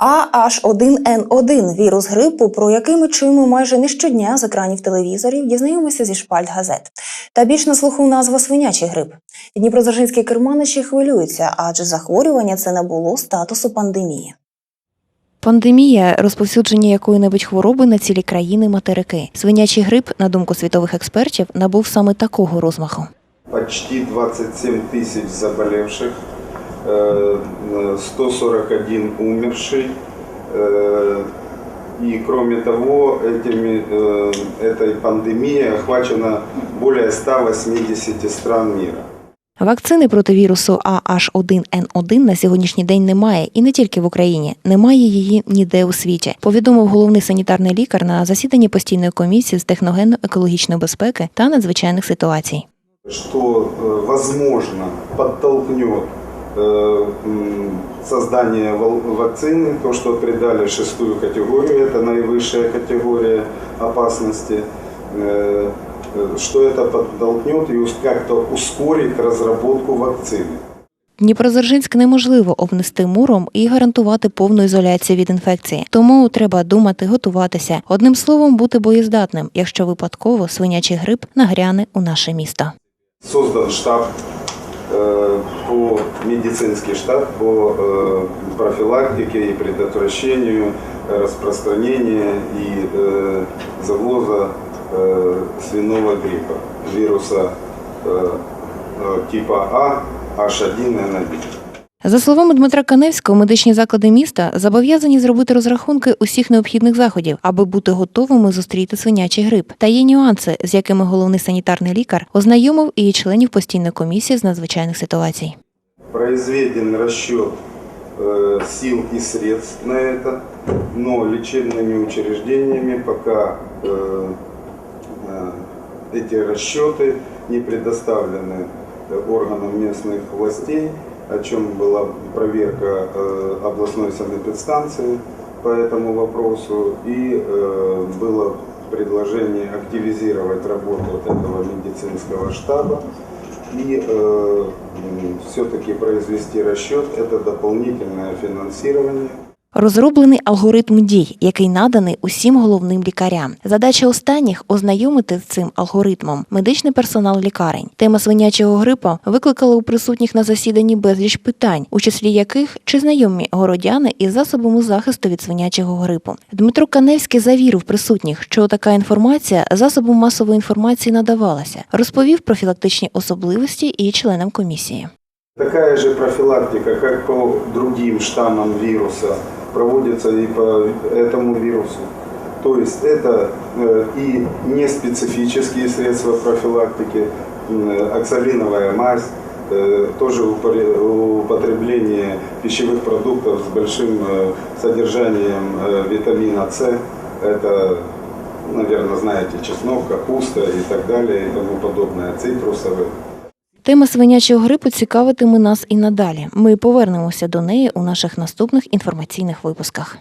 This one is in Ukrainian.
AH1N1 – вірус грипу, про який ми чуємо майже не щодня з екранів телевізорів, дізнаємося зі шпальт газет. Та більш на слуху назва свинячий грип. Дніпродзержинські керманичі хвилюються, адже захворювання це не було статусу пандемії. Пандемія розповсюдження якої-небудь хвороби на цілі країни материки. Свинячий грип, на думку світових експертів, набув саме такого розмаху. почти 27 тысяч заболевших, э, э, 141 умерший. э, И кроме того, этими, э, этой пандемией охвачено более 180 стран мира. Вакцини проти вірусу AH1N1 на сьогоднішній день немає, і не тільки в Україні. Немає її ніде у світі. Повідомив головний санітарний лікар на засіданні постійної комісії з техногенно-екологічної безпеки та надзвичайних ситуацій. что, э, возможно, подтолкнет э, м, создание вал- вакцины, то, что придали шестую категорию, это наивысшая категория опасности, э, э, что это подтолкнет и ус- как-то ускорит разработку вакцины. Дніпродзержинськ неможливо обнести муром і гарантувати повну ізоляцію від інфекції. Тому треба думати, готуватися. Одним словом, бути боєздатним, якщо випадково свинячий грип нагряне у наше місто. Создан штаб э, по медицинский штаб по э, профилактике и предотвращению э, распространения и э, завоза э, свиного гриппа, вируса э, э, типа А, H1N1. За словами Дмитра Каневського, медичні заклади міста зобов'язані зробити розрахунки усіх необхідних заходів, аби бути готовими зустріти свинячий грип. Та є нюанси, з якими головний санітарний лікар ознайомив і членів постійної комісії з надзвичайних ситуацій. Произведен расчет э, сил и средств на это, но лечебными учреждениями пока э, э, эти расчеты не предоставлены органам местных властей, о чем была проверка э, областной санэпидстанции по этому вопросу, и было предложение активизировать работу вот этого медицинского штаба и все-таки произвести расчет – это дополнительное финансирование. Розроблений алгоритм дій, який наданий усім головним лікарям. Задача останніх ознайомити з цим алгоритмом медичний персонал лікарень. Тема свинячого грипу викликала у присутніх на засіданні безліч питань, у числі яких чи знайомі городяни із засобами захисту від свинячого грипу. Дмитро Каневський завірив присутніх, що така інформація засобом масової інформації надавалася. Розповів профілактичні особливості і членам комісії. Такая же профилактика, как по другим штаммам вируса, проводится и по этому вирусу. То есть это э, и не специфические средства профилактики, оксалиновая мазь, э, тоже употребление пищевых продуктов с большим э, содержанием витамина С. Это, наверное, знаете, чеснок, капуста и так далее и тому подобное, цитрусовые. Тема свинячого грипу цікавитиме нас і надалі. Ми повернемося до неї у наших наступних інформаційних випусках.